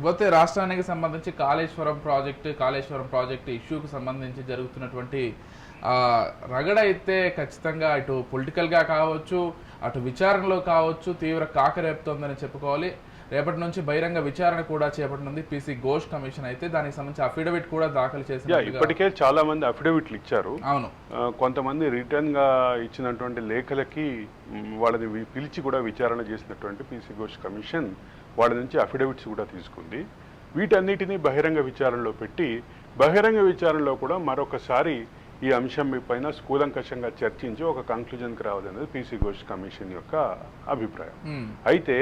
ఇకపోతే రాష్ట్రానికి సంబంధించి కాళేశ్వరం ప్రాజెక్టు కాళేశ్వరం ప్రాజెక్టు ఇష్యూకి సంబంధించి జరుగుతున్నటువంటి రగడ అయితే ఖచ్చితంగా ఇటు పొలిటికల్గా కావచ్చు అటు విచారణలో కావచ్చు తీవ్ర కాకరేపుతోందని చెప్పుకోవాలి. రేపటి నుంచి బహిరంగ విచారణ కూడా చేపట్టనుంది. పీసీ ఘోష్ కమిషన్ అయితే దానికి సంబంధించి అఫిడవిట్ కూడా దాఖలు చేసినట్టుగా ఇప్పటికే చాలా మంది అఫిడవిట్లు ఇచ్చారు. అవును. కొంతమంది రిటర్న్గా ఇచ్చినటువంటి లేఖలకి వాళ్ళని పిలిచి కూడా విచారణ చేసినటువంటి పీసీ ఘోష్ కమిషన్ వాళ్ళ నుంచి అఫిడవిట్స్ కూడా తీసుకుంది. వీటన్నిటిని బహిరంగ విచారణలో పెట్టి బహిరంగ విచారణలో కూడా మరొకసారి ఈ అంశం పైన కూలంకషంగా చర్చించి ఒక కంక్లూజన్కి రావాలనేది పీసీ ఘోష్ కమిషన్ యొక్క అభిప్రాయం. అయితే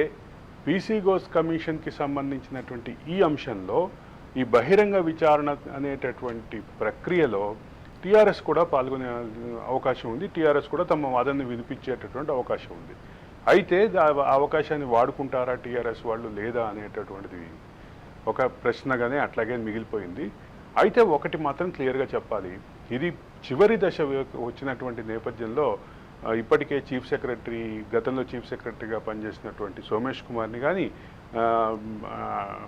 పీసీ గోస్ కమిషన్కి సంబంధించినటువంటి ఈ అంశంలో ఈ బహిరంగ విచారణ అనేటటువంటి ప్రక్రియలో టీఆర్ఎస్ కూడా పాల్గొనే అవకాశం ఉంది. టీఆర్ఎస్ కూడా తమ వాదనని వినిపించేటటువంటి అవకాశం ఉంది. అయితే ఆ అవకాశాన్ని వాడుకుంటారా టీఆర్ఎస్ వాళ్ళు లేదా అనేటటువంటిది ఒక ప్రశ్నగానే అట్లాగే మిగిలిపోయింది. అయితే ఒకటి మాత్రం క్లియర్గా చెప్పాలి. ఇది చివరి దశ వచ్చినటువంటి నేపథ్యంలో ఇప్పటికే చీఫ్ సెక్రటరీ గతంలో చీఫ్ సెక్రటరీగా పనిచేసినటువంటి సోమేష్ కుమార్ని కానీ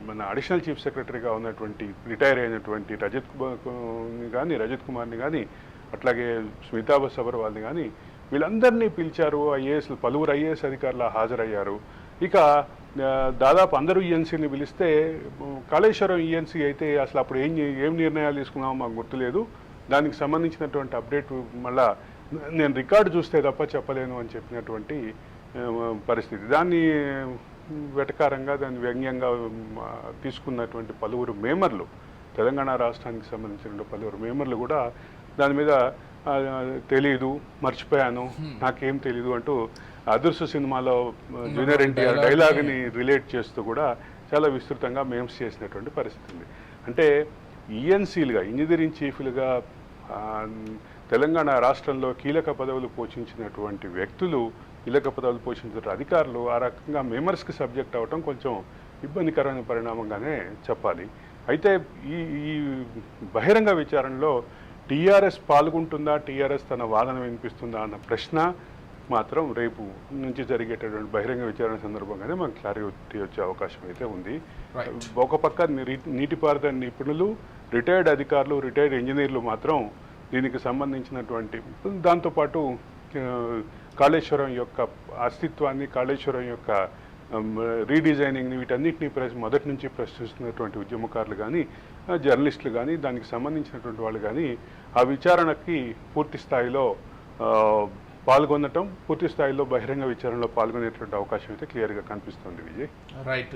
మన అడిషనల్ చీఫ్ సెక్రటరీగా ఉన్నటువంటి రిటైర్ అయినటువంటి రజత్ కుమార్ని కానీ రజత్ కుమార్ని కానీ అట్లాగే స్మితాబ సబర్వాల్ని కానీ వీళ్ళందరినీ పిలిచారు. ఐఏఎస్లు పలువురు ఐఏఎస్ అధికారులు హాజరయ్యారు. ఇక దాదాపు అందరూ ఈఎన్సీని పిలిస్తే కాళేశ్వరం ఈఎన్సీ అయితే అసలు అప్పుడు ఏం ఏం నిర్ణయాలు తీసుకున్నామో మాకు గుర్తులేదు. దానికి సంబంధించినటువంటి అప్డేట్ మళ్ళీ నేను రికార్డు చూస్తే తప్ప చెప్పలేను అని చెప్పినటువంటి పరిస్థితి. దాన్ని వెటకారంగా దాన్ని వ్యంగ్యంగా తీసుకున్నటువంటి పలువురు మేమర్లు తెలంగాణ రాష్ట్రానికి సంబంధించిన పలువురు మేమర్లు కూడా దాని మీద ఆ, తెలియదు మర్చిపోయాను నాకేం తెలియదు అంటూ అదృశ్య సినిమాలో జూనియర్ ఎన్టీఆర్ డైలాగ్ని రిలేట్ చేస్తూ కూడా చాలా విస్తృతంగా మేమ్స్ చేసినటువంటి పరిస్థితి ఉంది. అంటే ఈఎన్సీలుగా ఇంజనీరింగ్ చీఫ్లుగా తెలంగాణ రాష్ట్రంలో కీలక పదవులు పోషించినటువంటి వ్యక్తులు కీలక పదవులు పోషించిన అధికారులు ఆ రకంగా మెమర్స్కి సబ్జెక్ట్ అవ్వటం కొంచెం ఇబ్బందికరమైన పరిణామంగానే చెప్పాలి అయితే ఈ ఈ బహిరంగ విచారణలో టీఆర్ఎస్ పాల్గొంటుందా టీఆర్ఎస్ తన వాదన వినిపిస్తుందా అన్న ప్రశ్న మాత్రం రేపు నుంచి జరిగేటటువంటి బహిరంగ విచారణ సందర్భంగానే మనకు క్లారిటీ వచ్చే అవకాశం అయితే ఉంది. ఒక పక్క నీటిపారుదల నిపుణులు రిటైర్డ్ అధికారులు రిటైర్డ్ ఇంజనీర్లు మాత్రం దీనికి సంబంధించినటువంటి దాంతోపాటు కాళేశ్వరం యొక్క అస్తిత్వాన్ని కాళేశ్వరం యొక్క రీడిజైనింగ్ని వీటన్నిటిని ప్రశ్న మొదటి నుంచి ప్రశ్నిస్తున్నటువంటి ఉద్యమకారులు కానీ జర్నలిస్టులు కానీ దానికి సంబంధించినటువంటి వాళ్ళు కానీ ఆ విచారణకి పూర్తి స్థాయిలో పాల్గొనటం పూర్తి స్థాయిలో బహిరంగ విచారణలో పాల్గొనేటువంటి అవకాశం అయితే క్లియర్గా కనిపిస్తుంది విజయ్. రైట్.